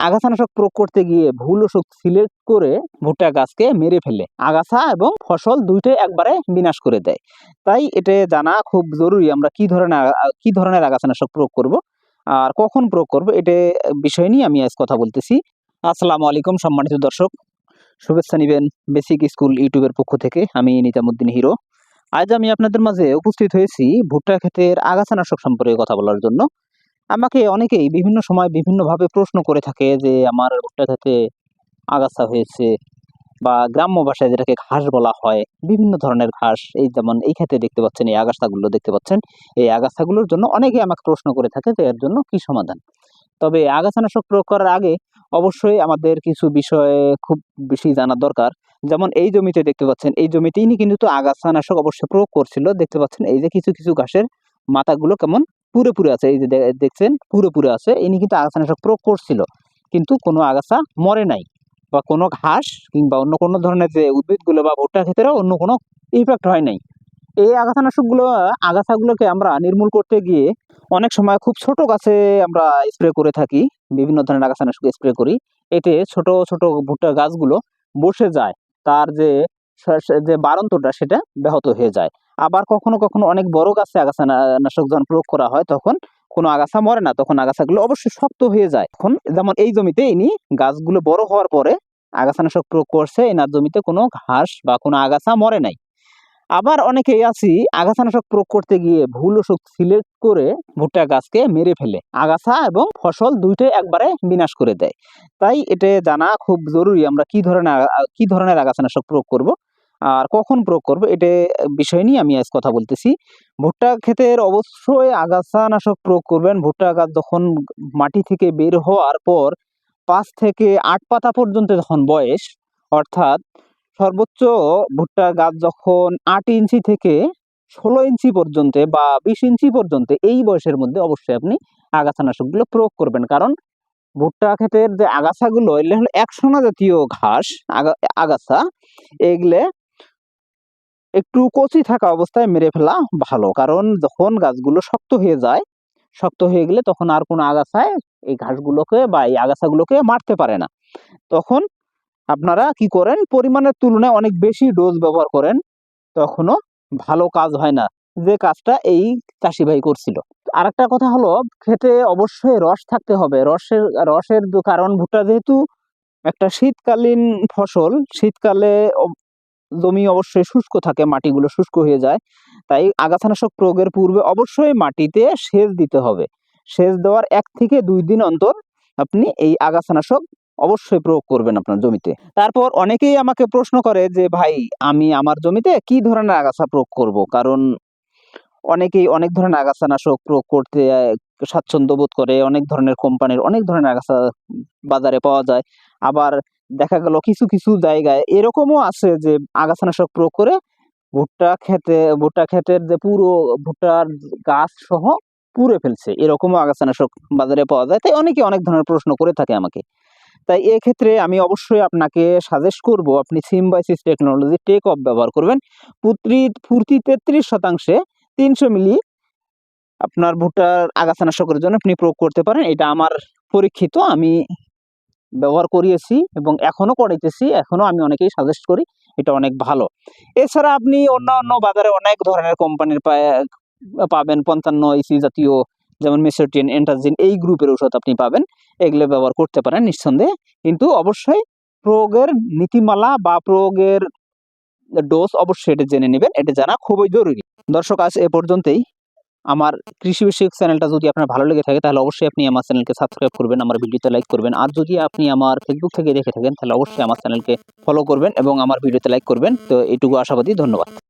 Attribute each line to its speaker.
Speaker 1: আগাছানাশক প্রয়োগ করতে গিয়ে ভুল ওষুধ সিলেক্ট করে ভুট্টা গাছকে মেরে ফেলে। আগাছা এবং ফসল দুইটাই একবারে বিনাশ করে দেয়। তাই এটা জানা খুব জরুরি আমরা কি ধরনের কি ধরনের আগাছানাশক প্রয়োগ করব আর কখন প্রয়োগ করব এটা বিষয় নিয়ে আমি আজ কথা বলতেছি। আসসালামু আলাইকুম সম্মানিত দর্শক। শুভেচ্ছা নিবেন বেসিক স্কুল ইউটিউবের পক্ষ থেকে। আমি নিজামুদ্দিন হিরো। আজ আমি আপনাদের মাঝে উপস্থিত হয়েছি ভুট্টা ক্ষেতের আগাছানাশক সম্পর্কে কথা বলার জন্য। আমাকে অনেকেই বিভিন্ন সময় বিভিন্নভাবে প্রশ্ন করে থাকে যে, আমার ভুট্টা ক্ষেতে আগাছা হয়েছে বা গ্রাম্য ভাষায় যেটাকে ঘাস বলা হয়, বিভিন্ন ধরনের ঘাস, এই যেমন এই ক্ষেতে দেখতে পাচ্ছেন, এই আগাছাগুলো দেখতে পাচ্ছেন, এই আগাছাগুলোর জন্য অনেকে আমাকে প্রশ্ন করে থাকে যে, এর জন্য কি সমাধান? তবে আগাছানাশক প্রয়োগ করার আগে অবশ্যই আমাদের কিছু বিষয়ে খুব বেশি জানা দরকার। যেমন এই জমিতে দেখতে পাচ্ছেন, এই জমিতে ইনি কিন্তু আগাছানাশক অবশ্যই প্রয়োগ করছিল। দেখতে পাচ্ছেন, এই যে কিছু কিছু ঘাসের মাথাগুলো কেমন পুরে পুরে আছে, এই যে দেখছেন পুরে পুরে আছে। ইনি কিন্তু আগাছানাশক প্রয়োগ করছিল। কিন্তু কোনো আগাছা মরে নাই বা কোনো ঘাস কিংবা অন্য কোনো ধরনের যে উদ্ভিদগুলো বা ভুট্টা ক্ষেত্রেও অন্য কোনো ইফেক্ট হয় নাই। এই আগাছানাশকগুলো আগাছাগুলোকে আমরা নির্মূল করতে গিয়ে অনেক সময় খুব ছোট গাছে আমরা স্প্রে করে থাকি, বিভিন্ন ধরনের আগাছানাশক স্প্রে করি। এতে ছোট ছোট ভুট্টা গাছগুলো বসে যায়। তার যে যে বাড়ন্তটা সেটা ব্যাহত হয়ে যায়। আবার কখনো কখনো অনেক বড় গাছে আগাছানাশক যখন প্রয়োগ করা হয়, তখন কোনো আগাছা মরে না, তখন আগাছাগুলো অবশ্যই শক্ত হয়ে যায়। এখন যেমন এই জমিতে ইনি গাছগুলো বড় হওয়ার পরে আগাছানাশক প্রয়োগ করছে, এনার জমিতে কোনো ঘাস বা কোনো আগাছা মরে নাই। আবার অনেকেই আছি আগাছানাশক প্রয়োগ করতে গিয়ে ভুল ওষুধ সিলেক্ট করে ভুট্টা গাছকে মেরে ফেলে। আগাছা এবং ফসল দুইটাই একবারে বিনাশ করে দেয়। তাই এটা জানা খুব জরুরি আমরা কি ধরনের কি ধরনের আগাছানাশক প্রয়োগ করব। আর কখন প্রয়োগ করব এটা বিষয় নিয়ে আমি আজ কথা বলতেছি। ভুট্টা ক্ষেতের অবশ্যই আগাছানাশক প্রয়োগ করবেন। ভুট্টা গাছ যখন মাটি থেকে বের হওয়ার পর পাঁচ থেকে আট পাতা পর্যন্ত যখন বয়স, অর্থাৎ সর্বোচ্চ ভুট্টা গাছ যখন আট ইঞ্চি থেকে ষোলো ইঞ্চি পর্যন্ত বা বিশ ইঞ্চি পর্যন্ত এই বয়সের মধ্যে অবশ্যই আপনি আগাছানাশকগুলো প্রয়োগ করবেন। কারণ ভুট্টা ক্ষেতের যে আগাছাগুলো, এগুলো হলো একশোনা জাতীয় ঘাস, আগা, আগাছা। এগুলো একটু কচি থাকা অবস্থায় মেরে ফেলা ভালো। কারণ যখন গাছগুলো শক্ত হয়ে যায়, শক্ত হয়ে গেলে তখন আর কোনো আগাছায় এই ঘাসগুলোকে বা এই আগাছাগুলোকে মারতে পারে না। তখন আপনারা কি করেন, পরিমাণের তুলনায় অনেক বেশি ডোজ ব্যবহার করেন, তখনও ভালো কাজ হয় না। যে কাজটা এই চাষি ভাই করছিল। আর একটা কথা হলো, খেতে অবশ্যই রস থাকতে হবে। রসের রসের কারণ, ভুট্টা যেহেতু একটা শীতকালীন ফসল, শীতকালে জমি অবশ্যই শুষ্ক থাকে, মাটিগুলো শুষ্ক হয়ে যায়। তাই আগাছানাশক প্রয়োগের পূর্বে অবশ্যই মাটিতে সেচ দিতে হবে। সেচ দেওয়ার এক থেকে দুই দিন অন্তর আপনি এই আগাছানাশক অবশ্যই প্রয়োগ করবেন আপনার জমিতে। তারপর অনেকেই আমাকে প্রশ্ন করে যে, ভাই, আমি আমার জমিতে কি ধরনের আগাছা প্রয়োগ করব? কারণ অনেকেই অনেক ধরনের আগাছানাশক প্রয়োগ করতে স্বাচ্ছন্দ্য বোধ করে, অনেক ধরনের কোম্পানির অনেক ধরনের আগাছা বাজারে পাওয়া যায়। আবার দেখা গেল কিছু কিছু জায়গায় এরকমও আছে যে আগাছানাশক প্রয়োগ করে ভুট্টা খেতে, ভুট্টা ক্ষেতের যে পুরো ভুট্টার গাছ সহ পুড়ে ফেলছে। এরকমও আগাছানাশক বাজারে পাওয়া যায়। তাই অনেকে অনেক ধরনের প্রশ্ন করে থাকে আমাকে। তাই এক্ষেত্রে আমি অবশ্যই আপনাকে সাজেস্ট করব, আপনি সিম্বাইসিস টেকনোলজি টেক অফ ব্যবহার করবেন। প্রতি ফুর্তি তেত্রিশ শতাংশে তিনশো মিলি আপনার ভুট্টার আগাছানাশকের জন্য আপনি প্রয়োগ করতে পারেন। এটা আমার পরীক্ষিত, আমি ব্যবহার করিয়েছি এবং এখনও করাইতেছি। এখনও আমি অনেকেই সাজেস্ট করি, এটা অনেক ভালো। এছাড়া আপনি অন্যান্য বাজারে অনেক ধরনের কোম্পানির পাবেন পঞ্চান্ন ইসি জাতীয়, যেমন মেসোটিন এন্টাজিন এই গ্রুপের ওষুধ আপনি পাবেন। এগুলো ব্যবহার করতে পারেন নিঃসন্দেহে। কিন্তু অবশ্যই প্রয়োগের নীতিমালা বা প্রয়োগের ডোজ অবশ্যই এটা জেনে নেবেন। এটা জানা খুবই জরুরি। দর্শক, আজ এ পর্যন্তই। আমার কৃষি বিষয়ক চ্যানেলটা যদি আপনার ভালো লেগে থাকে, তাহলে অবশ্যই আপনি আমার চ্যানেলকে সাবস্ক্রাইব করবেন, আমার ভিডিওতে লাইক করবেন। আর যদি আপনি আমার ফেসবুক থেকে দেখে থাকেন, তাহলে অবশ্যই আমার চ্যানেলকে ফলো করবেন এবং আমার ভিডিওতে লাইক করবেন। তো এটুকু আশাবাদী, ধন্যবাদ।